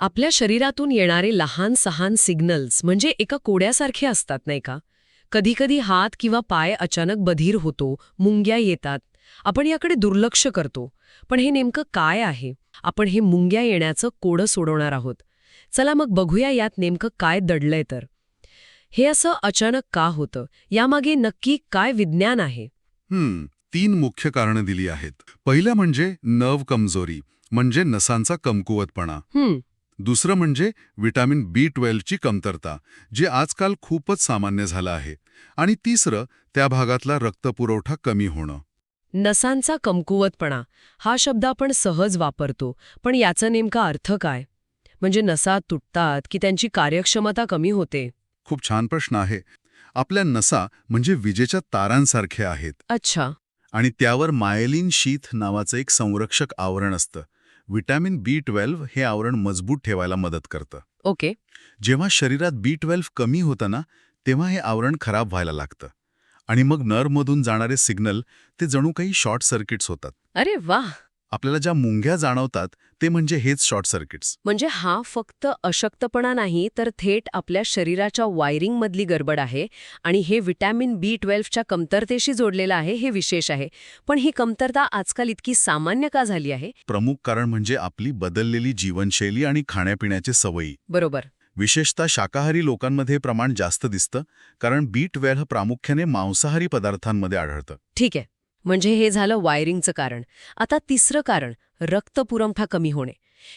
आपल्या शरीरातून येणारे लहान सहान सिग्नल्स म्हणजे एका कोड्यासारखे असतात नाही का? कधीकधी हात किंवा पाय अचानक बधीर होतो मुंग्या येतात. आपण याकडे दुर्लक्ष करतो. पण हे नेमकं काय आहे? आपण हे मुंग्या येण्याचं कोडं सोडवणार आहोत. चला मग बघूया यात नेमकं काय दडलंय तर. हे असं अचानक का होतं? यामागे नक्की काय विज्ञान आहे? हम्म तीन मुख्य कारणं दिली आहेत. पहिलं म्हणजे नर्व कमजोरी म्हणजे नसांचा कमकुवतपणा. हम्म. दुसरं म्हणजे विटॅमिन बी ट्वेल्वची कमतरता जे आजकाल खूपच सामान्य झालं आहे. आणि तिसरं त्या भागातला रक्तपुरवठा कमी होणं. नसांचा कमकुवतपणा हा शब्द आपण सहज वापरतो पण याचा नेमका अर्थ काय? म्हणजे नसा तुटतात की त्यांची कार्यक्षमता कमी होते? खूप छान प्रश्न आहे. आपल्या नसा म्हणजे विजेच्या तारांसारखे आहेत. अच्छा. आणि त्यावर मायलिन शीथ नावाचं एक संरक्षक आवरण असतं. विटॅमिन बी ट्वेल्व हे आवरण मजबूत ठेवायला मदत करतं. ओके. जेव्हा शरीरात बी ट्वेल्व कमी होतं ना तेव्हा हे आवरण खराब व्हायला लागतं. आणि मग नर्वमधून जाणारे सिग्नल ते जणू काही शॉर्ट सर्किट्स होतात. अरे वा आपल्याला ज्या मुंग्या जाणवतात ते म्हणजे हेच शॉर्ट सर्किट्स. म्हणजे हा फक्त अशक्तपणा नाही तर थेट आपल्या शरीराच्या वायरिंगमधली गडबड आहे आणि हे विटॅमिन बी ट्वेल्वच्या कमतरतेशी जोडलेलं आहे हे विशेष आहे. पण ही कमतरता आजकाल इतकी सामान्य का झाली आहे? प्रमुख कारण म्हणजे आपली बदललेली जीवनशैली आणि खाण्यापिण्याचे सवयी. बरोबर. विशेषतः शाकाहारी लोकांमध्ये प्रमाण जास्त दिसतं कारण बी ट्वेल्व प्रामुख्याने मांसाहारी पदार्थांमध्ये आढळतं. ठीक आहे. म्हणजे हे झालं वायरिंगचं कारण. आता तिसरं कारण रक्तपुरवठा कमी होणे.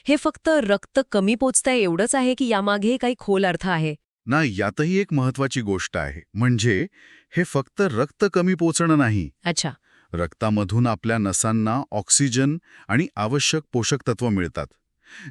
हे फक्त रक्त कमी पोचतंय एवढंच आहे की यामागे काही खोल अर्थ आहे? ना यातही एक महत्वाची गोष्ट आहे. म्हणजे हे फक्त रक्त कमी पोचणं नाही. अच्छा. रक्तामधून आपल्या नसांना ऑक्सिजन आणि आवश्यक पोषक तत्व मिळतात.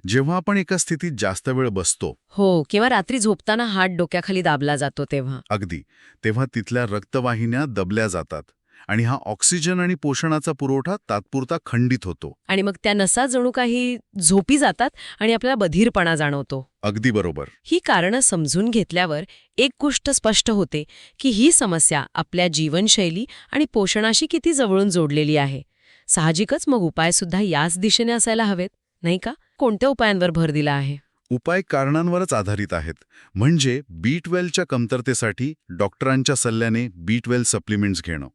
जेव्हा आपण एका स्थितीत जास्त वेळ बसतो हो किंवा रात्री झोपताना हात डोक्याखाली दाबला जातो तेव्हा. अगदी. तेव्हा तिथल्या रक्तवाहिन्या दबल्या जातात. आणि हा ऑक्सिजन आणि पोषणाचा पुरवठा तात्पुरता खंडित होतो. आणि मग त्या नसा जणू काही झोपी जातात आणि आपल्याला बधीरपणा जाणवतो. अगदी बरोबर. ही कारणं समजून घेतल्यावर एक गोष्ट स्पष्ट होते की ही समस्या आपल्या जीवनशैली आणि पोषणाशी किती जवळून जोडलेली आहे. साहजिकच मग उपायसुद्धा याच दिशेने असायला हवेत नाही का? कोणत्या उपायांवर भर दिला आहे? उपाय कारणांवरच आधारित आहेत. म्हणजे बी ट्वेल्वच्या कमतरतेसाठी डॉक्टरांच्या सल्ल्याने बी ट्वेल्व सप्लिमेंट्स घेणं.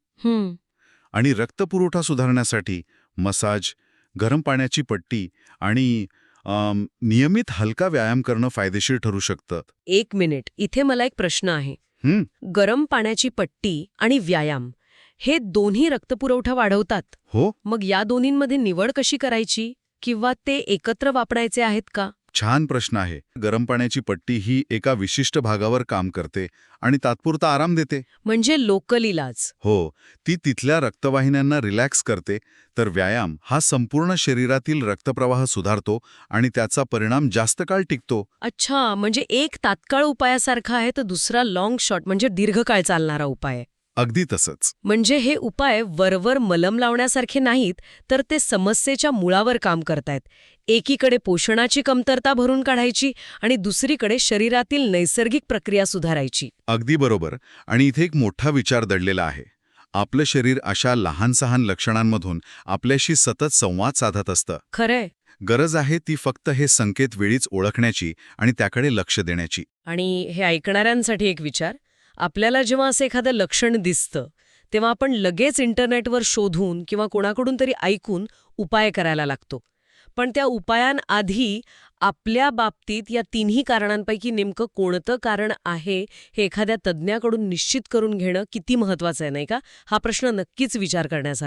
आणि रक्तपुरवठा सुधारण्यासाठी मसाज गरम पाण्याची पट्टी आणि नियमित हलका व्यायाम करणं फायदेशीर ठरू शकतं. एक मिनिट. इथे मला एक प्रश्न आहे. गरम पाण्याची पट्टी आणि व्यायाम हे दोन्ही रक्तपुरवठा वाढवतात. हो. मग या दोन्हींमध्ये निवड कशी करायची? किंवा ते एकत्र वापरायचे आहेत का? छान प्रश्न आहे. गरम पाण्याची पट्टी ही एका विशिष्ट भागावर काम करते आणि तात्पुरता आराम देते. म्हणजे लोकल इलाज. हो ती तिथल्या रक्तवाहिन्यांना रिलॅक्स करते तर व्यायाम हा संपूर्ण शरीरातील रक्तप्रवाह सुधारतो आणि त्याचा परिणाम जास्त काळ टिकतो. अच्छा म्हणजे एक तात्काळ उपायासारखा आहे तर दुसरा लाँग शॉट म्हणजे दीर्घकाळ चालणारा उपाय. अगदी तसंच. म्हणजे हे उपाय वरवर मलम लावण्यासारखे नाहीत तर ते समस्येच्या मुळावर काम करतायत. एकीकडे पोषणाची कमतरता भरून काढायची आणि दुसरीकडे शरीरातील नैसर्गिक प्रक्रिया सुधारायची. अगदी बरोबर. आणि इथे एक मोठा विचार दडलेला आहे. आपलं शरीर अशा लहान सहान लक्षणांमधून आपल्याशी सतत संवाद साधत असतं. खरंय. गरज आहे ती फक्त हे संकेत वेळीच ओळखण्याची आणि त्याकडे लक्ष देण्याची. आणि हे ऐकणाऱ्यांसाठी एक विचार आपल्याला जेव्हा असं एखादं लक्षण दिसतं तेव्हा आपण लगेच इंटरनेटवर शोधून किंवा कोणाकडून तरी ऐकून उपाय करायला लागतो. पण त्या उपायांआधी आपल्या बाबतीत या तिन्ही कारणांपैकी नेमकं कोणतं कारण आहे हे एखाद्या तज्ज्ञाकडून निश्चित करून घेणं किती महत्त्वाचं आहे नाही का? हा प्रश्न नक्कीच विचार करण्यासारखा